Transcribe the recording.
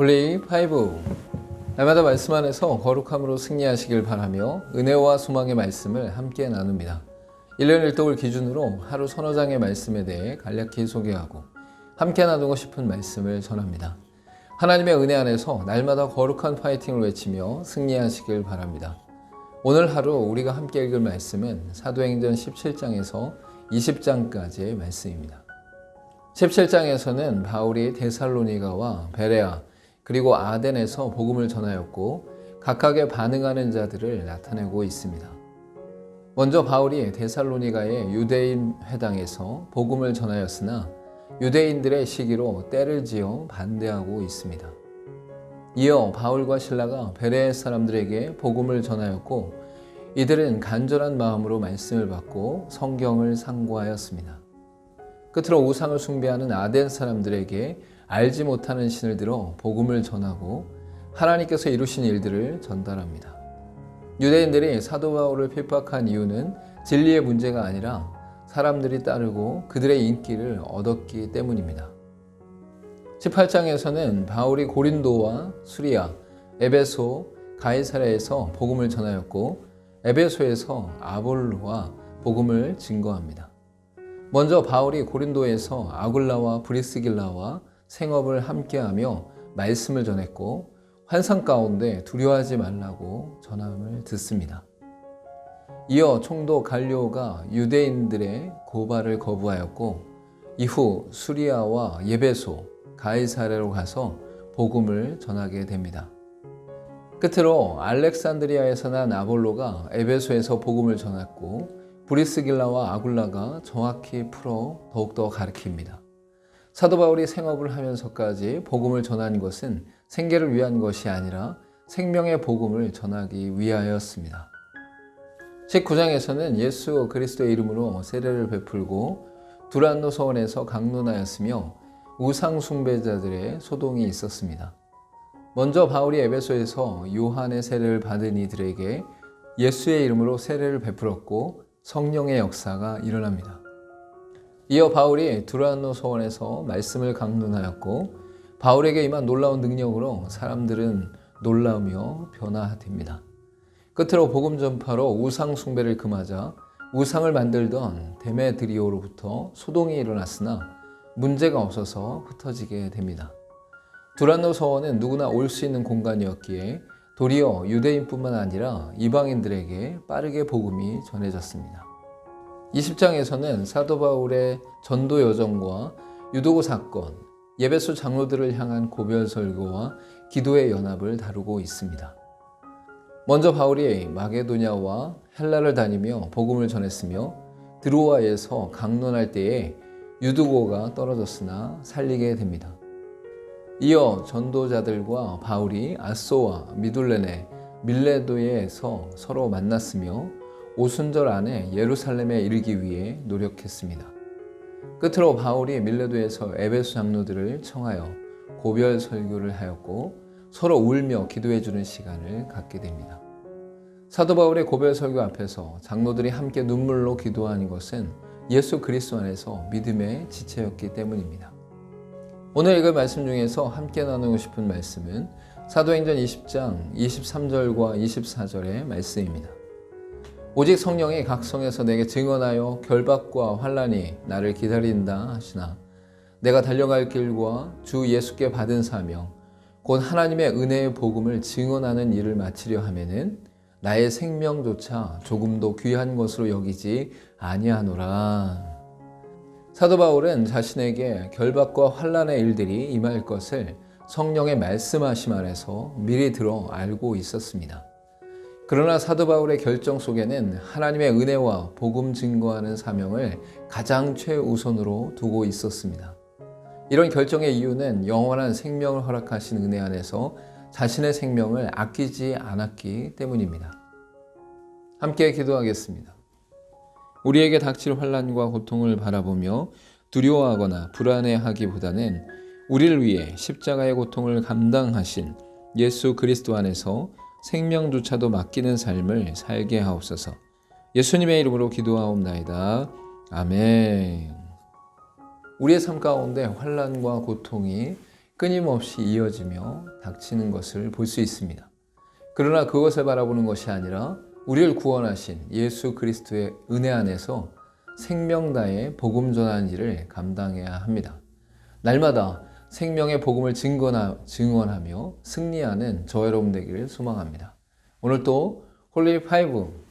홀리 파이브 날마다 말씀 안에서 거룩함으로 승리하시길 바라며 은혜와 소망의 말씀을 함께 나눕니다. 1년 1독을 기준으로 하루 서너 장의 말씀에 대해 간략히 소개하고 함께 나누고 싶은 말씀을 전합니다. 하나님의 은혜 안에서 날마다 거룩한 파이팅을 외치며 승리하시길 바랍니다. 오늘 하루 우리가 함께 읽을 말씀은 사도행전 17장에서 20장까지의 말씀입니다. 17장에서는 바울이 데살로니가와 베레아 그리고 아덴에서 복음을 전하였고 각각의 반응하는 자들을 나타내고 있습니다. 먼저 바울이 데살로니가의 유대인 회당에서 복음을 전하였으나 유대인들의 시기로 때를 지어 반대하고 있습니다. 이어 바울과 신라가 베레 사람들에게 복음을 전하였고 이들은 간절한 마음으로 말씀을 받고 성경을 상고하였습니다. 끝으로 우상을 숭배하는 아덴 사람들에게 알지 못하는 신을 들어 복음을 전하고 하나님께서 이루신 일들을 전달합니다. 유대인들이 사도 바울을 핍박한 이유는 진리의 문제가 아니라 사람들이 따르고 그들의 인기를 얻었기 때문입니다. 18장에서는 바울이 고린도와 수리아, 에베소, 가이사라에서 복음을 전하였고 에베소에서 아볼로와 복음을 증거합니다. 먼저 바울이 고린도에서 아굴라와 브리스길라와 생업을 함께하며 말씀을 전했고 환상 가운데 두려워하지 말라고 전함을 듣습니다. 이어 총독 갈리오가 유대인들의 고발을 거부하였고 이후 수리아와 예베소, 가이사레로 가서 복음을 전하게 됩니다. 끝으로 알렉산드리아에서 난 아볼로가 에베소에서 복음을 전했고 브리스길라와 아굴라가 정확히 풀어 더욱더 가르칩니다. 사도 바울이 생업을 하면서까지 복음을 전한 것은 생계를 위한 것이 아니라 생명의 복음을 전하기 위하였습니다. 19장에서는 예수 그리스도의 이름으로 세례를 베풀고 두란노 서원에서 강론하였으며 우상 숭배자들의 소동이 있었습니다. 먼저 바울이 에베소에서 요한의 세례를 받은 이들에게 예수의 이름으로 세례를 베풀었고 성령의 역사가 일어납니다. 이어 바울이 두란노 서원에서 말씀을 강론하였고 바울에게 임한 놀라운 능력으로 사람들은 놀라우며 변화됩니다. 끝으로 복음 전파로 우상 숭배를 금하자 우상을 만들던 데메드리오로부터 소동이 일어났으나 문제가 없어서 흩어지게 됩니다. 두란노 서원은 누구나 올 수 있는 공간이었기에 도리어 유대인뿐만 아니라 이방인들에게 빠르게 복음이 전해졌습니다. 20장에서는 사도 바울의 전도 여정과 유도고 사건, 예배소 장로들을 향한 고별 설교와 기도의 연합을 다루고 있습니다. 먼저 바울이 마게도냐와 헬라를 다니며 복음을 전했으며 드로아에서 강론할 때에 유두고가 떨어졌으나 살리게 됩니다. 이어 전도자들과 바울이 아소와 미둘레네, 밀레도에서 서로 만났으며 오순절 안에 예루살렘에 이르기 위해 노력했습니다. 끝으로 바울이 밀레도에서 에베소 장로들을 청하여 고별 설교를 하였고 서로 울며 기도해 주는 시간을 갖게 됩니다. 사도 바울의 고별 설교 앞에서 장로들이 함께 눈물로 기도하는 것은 예수 그리스도 안에서 믿음의 지체였기 때문입니다. 오늘 읽을 말씀 중에서 함께 나누고 싶은 말씀은 사도행전 20장 23절과 24절의 말씀입니다. 오직 성령이 각 성에서 내게 증언하여 결박과 환란이 나를 기다린다 하시나 내가 달려갈 길과 주 예수께 받은 사명 곧 하나님의 은혜의 복음을 증언하는 일을 마치려 하면은 나의 생명조차 조금도 귀한 것으로 여기지 아니하노라. 사도 바울은 자신에게 결박과 환란의 일들이 임할 것을 성령의 말씀하심 안에서 미리 들어 알고 있었습니다. 그러나 사도 바울의 결정 속에는 하나님의 은혜와 복음 증거하는 사명을 가장 최우선으로 두고 있었습니다. 이런 결정의 이유는 영원한 생명을 허락하신 은혜 안에서 자신의 생명을 아끼지 않았기 때문입니다. 함께 기도하겠습니다. 우리에게 닥칠 환란과 고통을 바라보며 두려워하거나 불안해하기보다는 우리를 위해 십자가의 고통을 감당하신 예수 그리스도 안에서 생명조차도 맡기는 삶을 살게 하옵소서. 예수님의 이름으로 기도하옵나이다. 아멘. 우리의 삶 가운데 환란과 고통이 끊임없이 이어지며 닥치는 것을 볼 수 있습니다. 그러나 그것을 바라보는 것이 아니라 우리를 구원하신 예수 그리스도의 은혜 안에서 생명 다해 복음 전하는 일을 감당해야 합니다. 날마다 생명의 복음을 증거나, 증언하며 승리하는 저 여러분 되기를 소망합니다. 오늘 또 홀리 파이브